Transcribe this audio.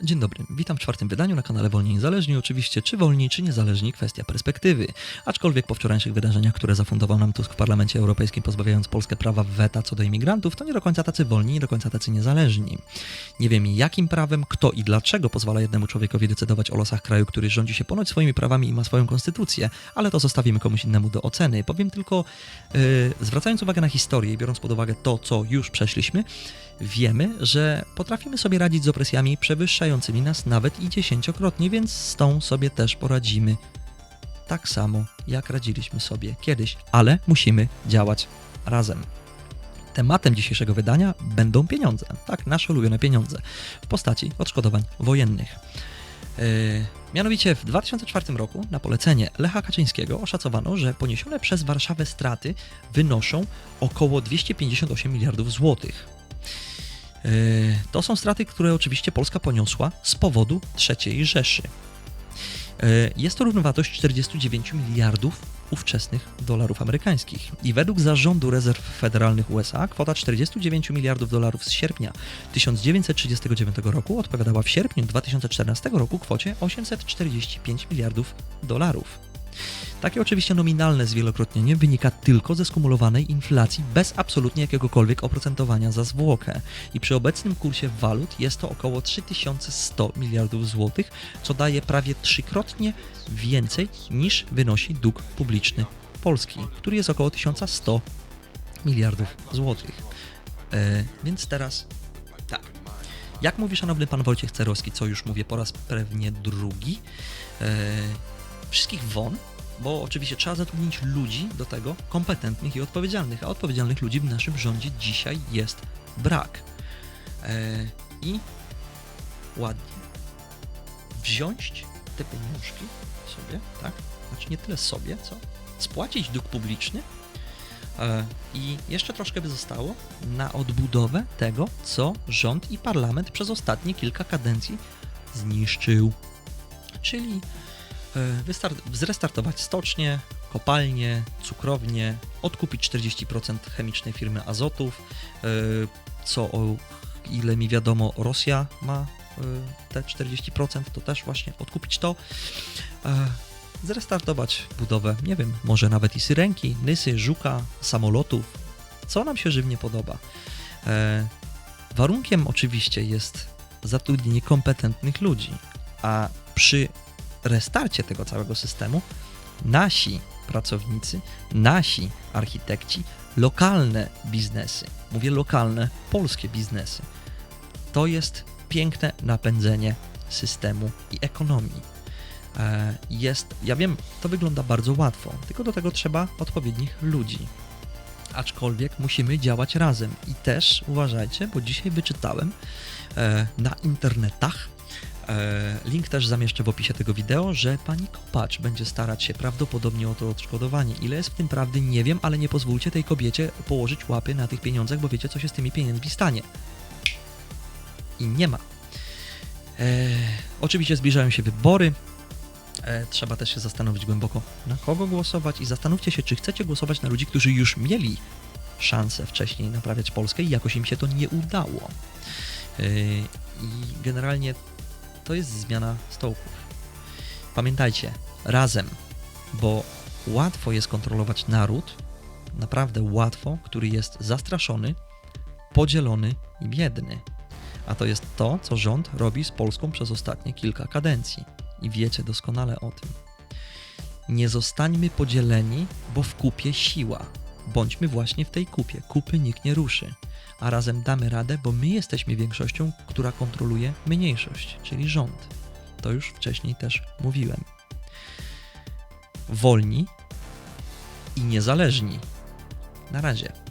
Dzień dobry, witam w czwartym wydaniu na kanale Wolni Niezależni. Oczywiście, czy wolni, czy niezależni, kwestia perspektywy. Aczkolwiek po wczorajszych wydarzeniach, które zafundował nam Tusk w Parlamencie Europejskim, pozbawiając Polskę prawa weta co do imigrantów, to nie do końca tacy wolni, nie do końca tacy niezależni. Nie wiem jakim prawem, kto i dlaczego pozwala jednemu człowiekowi decydować o losach kraju, który rządzi się ponoć swoimi prawami i ma swoją konstytucję, ale to zostawimy komuś innemu do oceny. Powiem tylko, yy, zwracając uwagę na historię i biorąc pod uwagę to, co już przeszliśmy, wiemy, że potrafimy sobie radzić z opresjami przewyższającymi nas nawet i dziesięciokrotnie, więc z tą sobie też poradzimy tak samo, jak radziliśmy sobie kiedyś, ale musimy działać razem. Tematem dzisiejszego wydania będą pieniądze, tak, nasze ulubione pieniądze, w postaci odszkodowań wojennych. Yy, mianowicie w 2004 roku na polecenie Lecha Kaczyńskiego oszacowano, że poniesione przez Warszawę straty wynoszą około 258 miliardów złotych. Yy, To są straty, które oczywiście Polska poniosła z powodu III Rzeszy. Yy, Jest to równowartość 49 miliardów ówczesnych dolarów amerykańskich. I według zarządu rezerw federalnych USA kwota 49 miliardów dolarów z sierpnia 1939 roku odpowiadała w sierpniu 2014 roku kwocie 845 miliardów dolarów. Takie oczywiście nominalne zwielokrotnienie wynika tylko ze skumulowanej inflacji bez absolutnie jakiegokolwiek oprocentowania za zwłokę. I przy obecnym kursie walut jest to około 3100 miliardów złotych, co daje prawie trzykrotnie więcej niż wynosi dług publiczny Polski, który jest około 1100 miliardów złotych. E, więc teraz tak. Jak mówi szanowny pan Wojciech Cerowski, co już mówię po raz pewnie drugi, e, wszystkich won, bo oczywiście trzeba zatrudnić ludzi do tego kompetentnych i odpowiedzialnych, a odpowiedzialnych ludzi w naszym rządzie dzisiaj jest brak. E, I ładnie wziąć te pieniążki sobie, tak? Znaczy nie tyle sobie, co spłacić dług publiczny e, i jeszcze troszkę by zostało na odbudowę tego, co rząd i parlament przez ostatnie kilka kadencji zniszczył. Czyli zrestartować stocznie, kopalnie, cukrownie, odkupić 40% chemicznej firmy azotów, e, co o ile mi wiadomo Rosja ma e, te 40%, to też właśnie odkupić to, e, zrestartować budowę, nie wiem, może nawet i syrenki, nysy, żuka, samolotów, co nam się żywnie podoba. E, warunkiem oczywiście jest zatrudnienie kompetentnych ludzi, a przy restarcie tego całego systemu nasi pracownicy, nasi architekci, lokalne biznesy, mówię lokalne, polskie biznesy, to jest piękne napędzenie systemu i ekonomii. E, Jest, ja wiem, to wygląda bardzo łatwo, tylko do tego trzeba odpowiednich ludzi. Aczkolwiek musimy działać razem i też uważajcie, bo dzisiaj wyczytałem e, na internetach, link też zamieszczę w opisie tego wideo, że pani Kopacz będzie starać się prawdopodobnie o to odszkodowanie. Ile jest w tym prawdy, nie wiem, ale nie pozwólcie tej kobiecie położyć łapy na tych pieniądzach, bo wiecie, co się z tymi pieniędzmi stanie. I nie ma. E, oczywiście zbliżają się wybory. E, trzeba też się zastanowić głęboko, na kogo głosować i zastanówcie się, czy chcecie głosować na ludzi, którzy już mieli szansę wcześniej naprawiać Polskę i jakoś im się to nie udało. E, I generalnie to jest zmiana stołków. Pamiętajcie, razem, bo łatwo jest kontrolować naród, naprawdę łatwo, który jest zastraszony, podzielony i biedny. A to jest to, co rząd robi z Polską przez ostatnie kilka kadencji. I wiecie doskonale o tym. Nie zostańmy podzieleni, bo w kupie siła. Bądźmy właśnie w tej kupie. Kupy nikt nie ruszy. A razem damy radę, bo my jesteśmy większością, która kontroluje mniejszość, czyli rząd. To już wcześniej też mówiłem. Wolni i niezależni. Na razie.